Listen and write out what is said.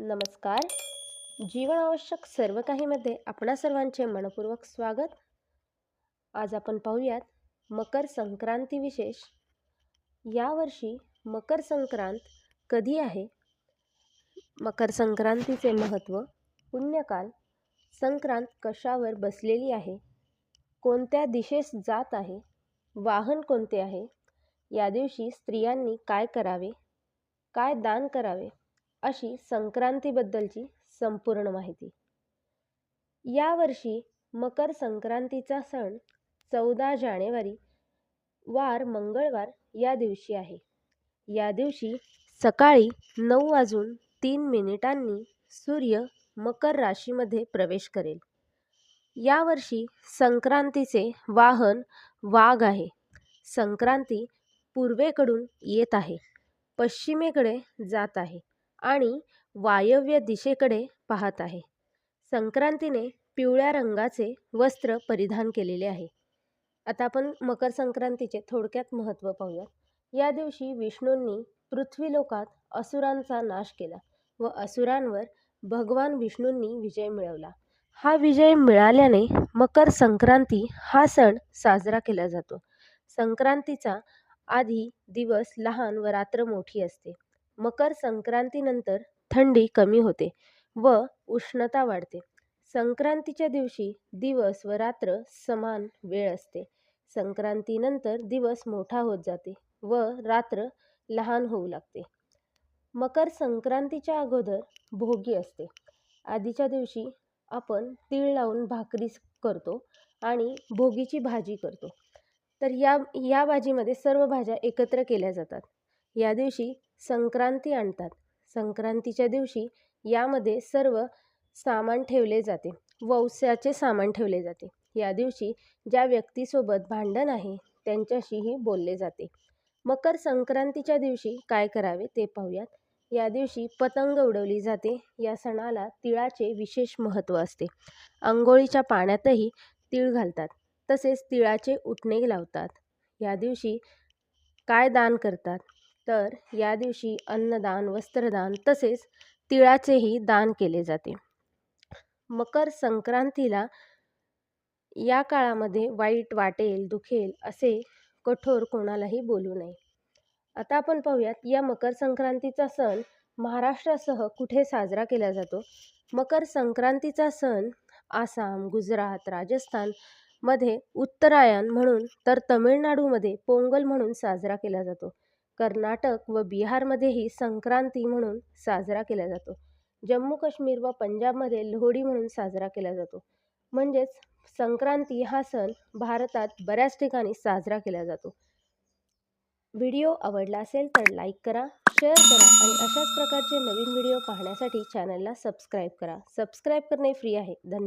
नमस्कार. जीवनावश्यक सर्व काहीमध्ये आपणा सर्वांचे मनपूर्वक स्वागत. आज आपण पाहूयात मकर संक्रांती विशेष. यावर्षी मकर संक्रांत कधी आहे? मकर संक्रांतीचे महत्त्व पुण्यकाल संक्रांत कशावर बसलेली आहे? कोणत्या दिशेस जात आहे? वाहन कोणते आहे? या दिवशी स्त्रियांनी काय करावे? काय दान करावे? अशी संक्रांतीबद्दलची संपूर्ण माहिती. यावर्षी मकर संक्रांतीचा सण चौदा जानेवारी वार मंगळवार या दिवशी आहे. या दिवशी सकाळी नऊ वाजून तीन मिनिटांनी सूर्य मकर राशीमध्ये प्रवेश करेल. यावर्षी संक्रांतीचे वाहन वाघ आहे. संक्रांती पूर्वेकडून येत आहे. पश्चिमेकडे जात आहे. आणि वायव्य दिशेकडे पाहत आहे. संक्रांतीने पिवळ्या रंगाचे वस्त्र परिधान केलेले आहे. आता आपण मकर संक्रांतीचे थोडक्यात महत्त्व पाहूया या दिवशी विष्णूंनी पृथ्वीलोकात असुरांचा नाश केला व असुरांवर भगवान विष्णूंनी विजय मिळवला. हा विजय मिळाल्याने मकर संक्रांती हा सण साजरा केला जातो. संक्रांतीचा आधी दिवस लहान व रात्र मोठी असते. मकर संक्रांतीनंतर थंडी कमी होते व उष्णता वाढते. संक्रांतीच्या दिवशी दिवस व रात्र समान वेळ असते. संक्रांतीनंतर दिवस मोठा होत जाते व रात्र लहान होऊ लागते. मकर संक्रांतीच्या अगोदर भोगी असते. आधीच्या दिवशी आपण तीळ लावून भाकरी करतो आणि भोगीची भाजी करतो. तर या या भाजीमध्ये सर्व भाज्या एकत्र केल्या जातात. या दिवशी संक्रांती आणतात. संक्रांतीच्या दिवशी यामध्ये सर्व सामान ठेवले जाते. वौस्याचे सामान ठेवले जाते. या दिवशी ज्या व्यक्तीसोबत भांडण आहे त्यांच्याशीही बोलले जाते. मकर संक्रांतीच्या दिवशी काय करावे ते पाहूयात. या दिवशी पतंग उडवली जाते. या सणाला तिळाचे विशेष महत्त्व असते. आंघोळीच्या पाण्यातही तिळ घालतात. तसेच तिळाचे उठणे लावतात. या दिवशी काय दान करतात? तर या दिवशी अन्नदान वस्त्रदान तसेच तिळाचेही दान केले जाते. मकर संक्रांतीला या काळामध्ये वाईट वाटेल दुखेल असे कठोर कोणालाही बोलू नये. आता आपण पाहूयात या मकर संक्रांतीचा सण महाराष्ट्रासह कुठे साजरा केला जातो? मकर संक्रांतीचा सण आसाम गुजरात राजस्थानमध्ये उत्तरायण म्हणून तर तमिळनाडूमध्ये पोंगल म्हणून साजरा केला जातो. कर्नाटक व बिहारमध्येही संक्रांती म्हणून साजरा केला जातो. जम्मू काश्मीर व पंजाबमध्ये लोहडी म्हणून साजरा केला जातो. म्हणजेच संक्रांती हा सण भारतात बऱ्याच ठिकाणी साजरा केला जातो. व्हिडिओ आवडला असेल तर लाईक करा शेअर करा आणि अशाच प्रकारचे नवीन व्हिडिओ पाहण्यासाठी चॅनलला सबस्क्राईब करा. सबस्क्राईब करणे फ्री आहे. धन्यवाद.